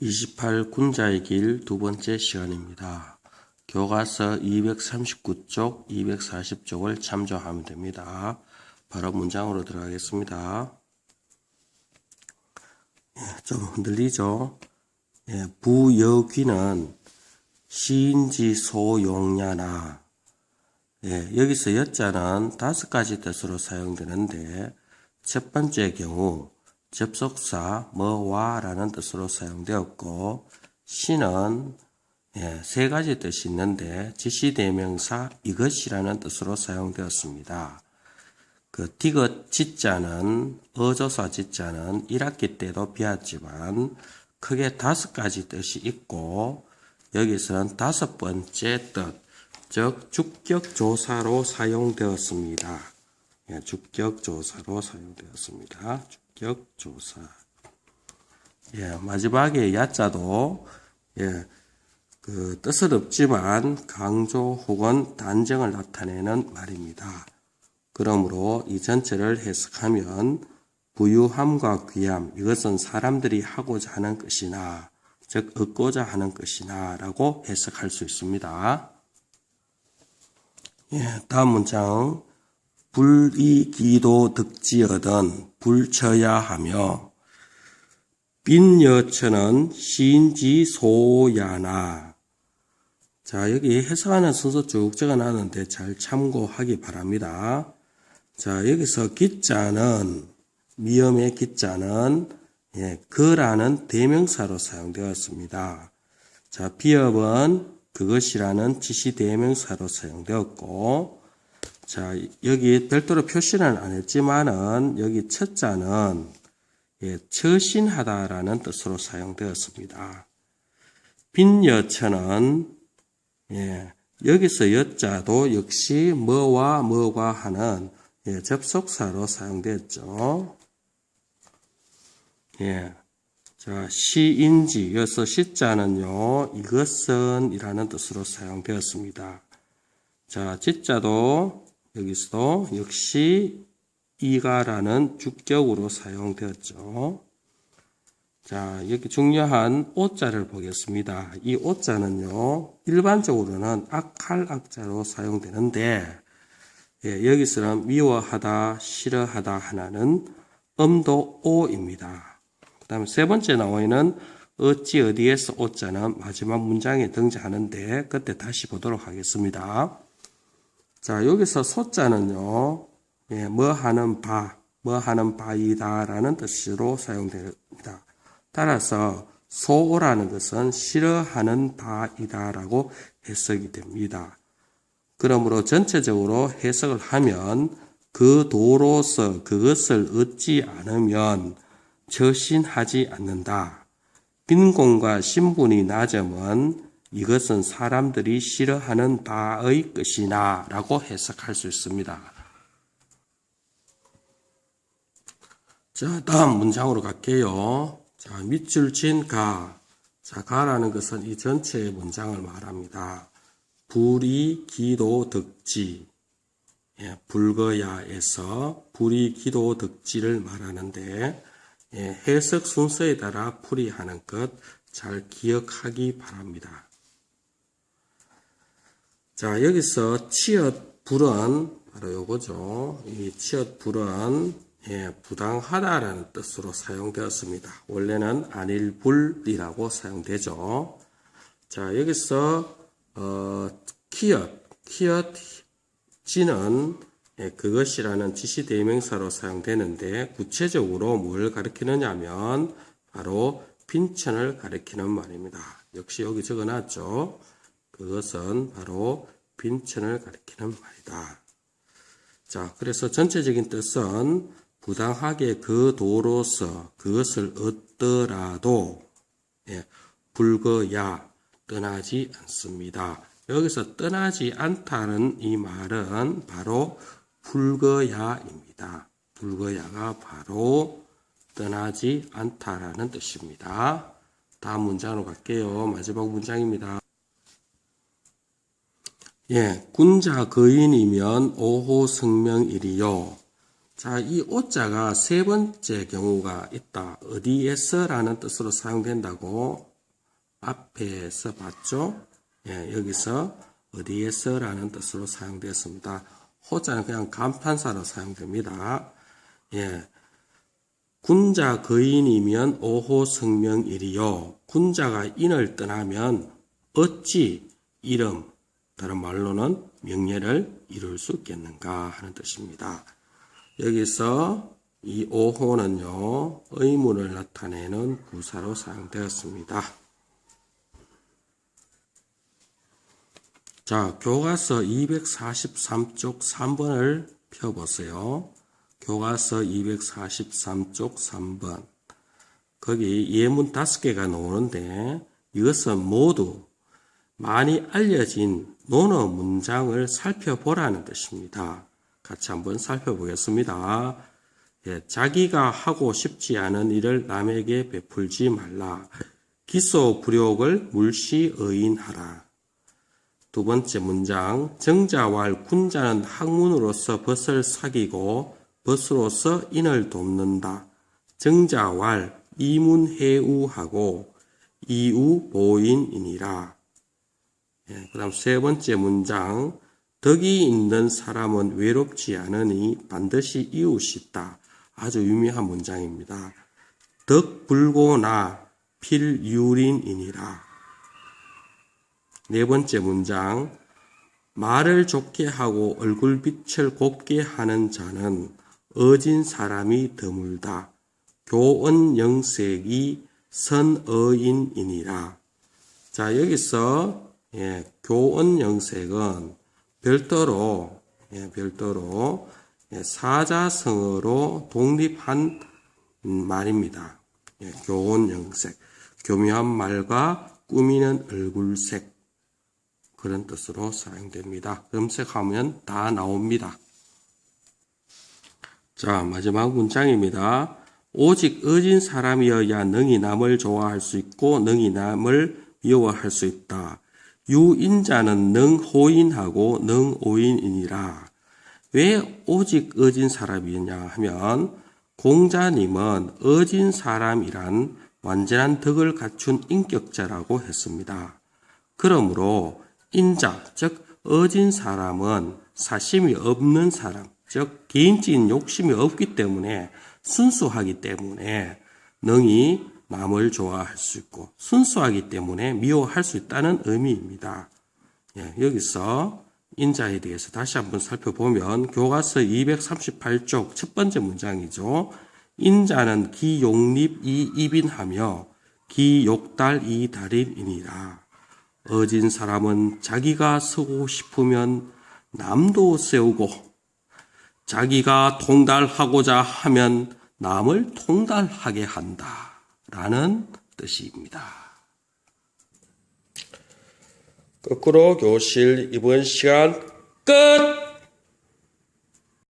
28 군자의 길 두 번째 시간입니다. 교과서 239쪽, 240쪽을 참조하면 됩니다. 바로 문장으로 들어가겠습니다. 예, 좀 흔들리죠? 예, 부여귀는 시인지 소용냐나 예, 여기서 여자는 다섯 가지 뜻으로 사용되는데 첫 번째 경우 접속사 뭐와라는 뜻으로 사용되었고 시는 예, 세 가지 뜻이 있는데 지시대명사 이것이라는 뜻으로 사용되었습니다. 그 디귿 지자는 어조사 지자는 1학기 때도 비었지만 크게 다섯 가지 뜻이 있고 여기서는 다섯 번째 뜻, 즉 주격조사로 사용되었습니다. 예, 주격조사로 사용되었습니다. 주격조사. 예, 마지막에 야자도 예, 그 뜻은 없지만 강조 혹은 단정을 나타내는 말입니다. 그러므로 이 전체를 해석하면 부유함과 귀함 이것은 사람들이 하고자 하는 것이나 즉 얻고자 하는 것이나 라고 해석할 수 있습니다. 예, 다음 문장 불이 기도 득지어든 불쳐야 하며 빈여처는 시인지 소야나 자 여기 해석하는 순서 쭉 적어놨는데 잘 참고하기 바랍니다. 자 여기서 기자는 미음의 기자는 예, 그라는 대명사로 사용되었습니다. 자 비읍은 그것이라는 지시 대명사로 사용되었고 자 여기 별도로 표시는 안 했지만은 여기 첫 자는 예, 처신하다라는 뜻으로 사용되었습니다. 빈 여처는 예, 여기서 여자도 역시 뭐와 뭐가 하는 예, 접속사로 사용되었죠. 예. 자, 시인지, 여기서 시자는요, 이것은 이라는 뜻으로 사용되었습니다. 자, 지자도 여기서도 역시 이가라는 주격으로 사용되었죠. 자, 여기 중요한 오자를 보겠습니다. 이 오자는요, 일반적으로는 악할 악자로 사용되는데, 예, 여기서는 미워하다, 싫어하다 하나는 음도 오입니다. 그 다음에 세 번째 나와 있는 어찌 어디에서 오자는 마지막 문장에 등장하는데 그때 다시 보도록 하겠습니다. 자 여기서 소자는요 예, 뭐 하는 바, 뭐 하는 바이다라는 뜻으로 사용됩니다. 따라서 소라는 것은 싫어하는 바이다라고 해석이 됩니다. 그러므로 전체적으로 해석을 하면 그 도로서 그것을 얻지 않으면 처신하지 않는다. 빈곤과 신분이 낮으면 이것은 사람들이 싫어하는 바의 것이나 라고 해석할 수 있습니다. 자, 다음 문장으로 갈게요. 자, 밑줄 친 가. 자, 가라는 것은 이 전체의 문장을 말합니다. 불이 기도 덕지. 예, 불거야에서 불이 기도 덕지를 말하는데 예, 해석 순서에 따라 풀이하는 것 잘 기억하기 바랍니다. 자, 여기서 치읓 불은 바로 요거죠. 이 치읓 불은 예, 부당하다라는 뜻으로 사용되었습니다. 원래는 안일불이라고 사용되죠. 자, 여기서 어, 키엇, 키엇 지는 예, 그것이라는 지시 대명사로 사용되는데 구체적으로 뭘 가리키느냐 하면 바로 빈천을 가리키는 말입니다. 역시 여기 적어놨죠. 그것은 바로 빈천을 가리키는 말이다. 자, 그래서 전체적인 뜻은 부당하게 그 도로서 그것을 얻더라도 예, 불거야 떠나지 않습니다. 여기서 떠나지 않다는 이 말은 바로 불거야입니다. 불거야가 바로 떠나지 않다라는 뜻입니다. 다음 문장으로 갈게요. 마지막 문장입니다. 예, 군자 거인이면 오호 성명일이요. 자, 이 오자가 세 번째 경우가 있다. 어디에서라는 뜻으로 사용된다고 앞에서 봤죠? 예, 여기서 어디에서라는 뜻으로 사용되었습니다. 호자는 그냥 간판사로 사용됩니다. 예. 군자 거인이면 오호 성명일이요. 군자가 인을 떠나면 어찌 이름, 다른 말로는 명예를 이룰 수 있겠는가 하는 뜻입니다. 여기서 이 오호는요, 의문을 나타내는 부사로 사용되었습니다. 자, 교과서 243쪽 3번을 펴보세요. 교과서 243쪽 3번. 거기 예문 다섯 개가 나오는데 이것은 모두 많이 알려진 논어 문장을 살펴보라는 뜻입니다. 같이 한번 살펴보겠습니다. 예, 자기가 하고 싶지 않은 일을 남에게 베풀지 말라. 기소 불욕을 물시 의인하라. 두 번째 문장, 정자왈 군자는 학문으로서 벗을 사귀고 벗으로서 인을 돕는다. 정자왈 이문해우하고 이우 보인이니라. 예, 그 다음 세 번째 문장, 덕이 있는 사람은 외롭지 않으니 반드시 이웃이다. 아주 유명한 문장입니다. 덕 불고나 필유린이니라. 네 번째 문장, 말을 좋게 하고 얼굴빛을 곱게 하는 자는 어진 사람이 드물다. 교언 영색이 선어인이니라. 자, 여기서, 예, 교언 영색은 별도로, 예, 별도로, 예, 사자성어로 독립한 음, 말입니다. 예, 교언 영색. 교묘한 말과 꾸미는 얼굴색. 그런 뜻으로 사용됩니다. 검색하면 다 나옵니다. 자, 마지막 문장입니다. 오직 어진 사람이어야 능히 남을 좋아할 수 있고 능히 남을 미워할 수 있다. 유인자는 능호인하고 능오인이니라. 왜 오직 어진 사람이냐 하면 공자님은 어진 사람이란 완전한 덕을 갖춘 인격자라고 했습니다. 그러므로 인자, 즉 어진 사람은 사심이 없는 사람, 즉 개인적인 욕심이 없기 때문에 순수하기 때문에 능 히 남을 좋아할 수 있고 순수하기 때문에 미워할 수 있다는 의미입니다. 예, 여기서 인자에 대해서 다시 한번 살펴보면 교과서 238쪽 첫 번째 문장이죠. 인자는 기욕립 이 입인하며 기욕달 이 달인이니라. 어진 사람은 자기가 서고 싶으면 남도 세우고 자기가 통달하고자 하면 남을 통달하게 한다. 라는 뜻입니다. 거꾸로 교실 이번 시간 끝!